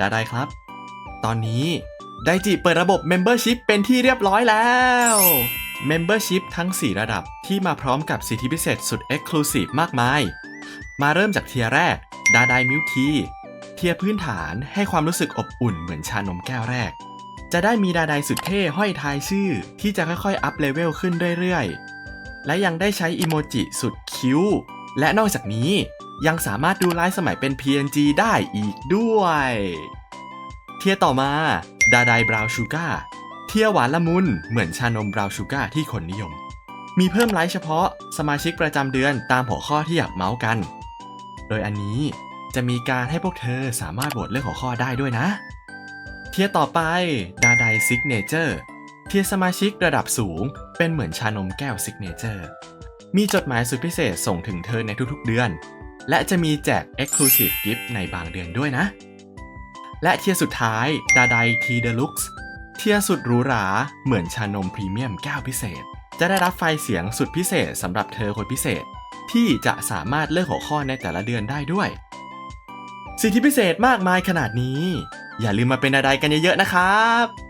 ดาได้ครับ ตอนนี้ไดจิเปิดระบบ Membership เป็นที่เรียบร้อยแล้ว Membership ทั้ง 4 ระดับที่มาพร้อมกับสิทธิพิเศษสุด Exclusive มากมาย มาเริ่มจากเทียร์แรก ดาไดมิลทีเทียร์พื้นฐานให้ความรู้สึกอบอุ่นเหมือนชานมแก้วแรก จะได้มีดาไดสุดเท่ห้อยทายชื่อ ที่จะค่อยๆ อัพเลเวลขึ้นเรื่อยๆ และยังได้ใช้อิโมจิสุดคิ้ว และนอกจากนี้ ยังสามารถดูไลฟ์สมัยเป็น PNG ได้อีกด้วย เทียต่อมาดาไดบราวชูการ์เทียหวานละมุนเหมือนชานมบราวชูการ์ที่คนนิยม มีเพิ่มไลฟ์เฉพาะสมาชิกประจำเดือนตามหัวข้อที่อยากเมาส์กัน โดยอันนี้จะมีการให้พวกเธอสามารถโหวตเลือกหัวข้อได้ด้วยนะ เทียต่อไปดาไดซิกเนเจอร์เทียสมาชิกระดับสูง เป็นเหมือนชานมแก้วซิกเนเจอร์มีจดหมายสุดพิเศษส่งถึงเธอในทุกๆเดือน และจะมีแจก Exclusive Gift ในบางเดือนด้วยนะ และเทียร์สุดท้ายดาไดทีเดลุกส์เทียร์สุดหรูหราเหมือนชานมพรีเมียมแก้วพิเศษ จะได้รับไฟล์เสียงสุดพิเศษสำหรับเธอคนพิเศษ ที่จะสามารถเลือกหัวข้อในแต่ละเดือนได้ด้วย สิทธิพิเศษมากมายขนาดนี้ อย่าลืมมาเป็นดาไดกันเยอะๆนะครับ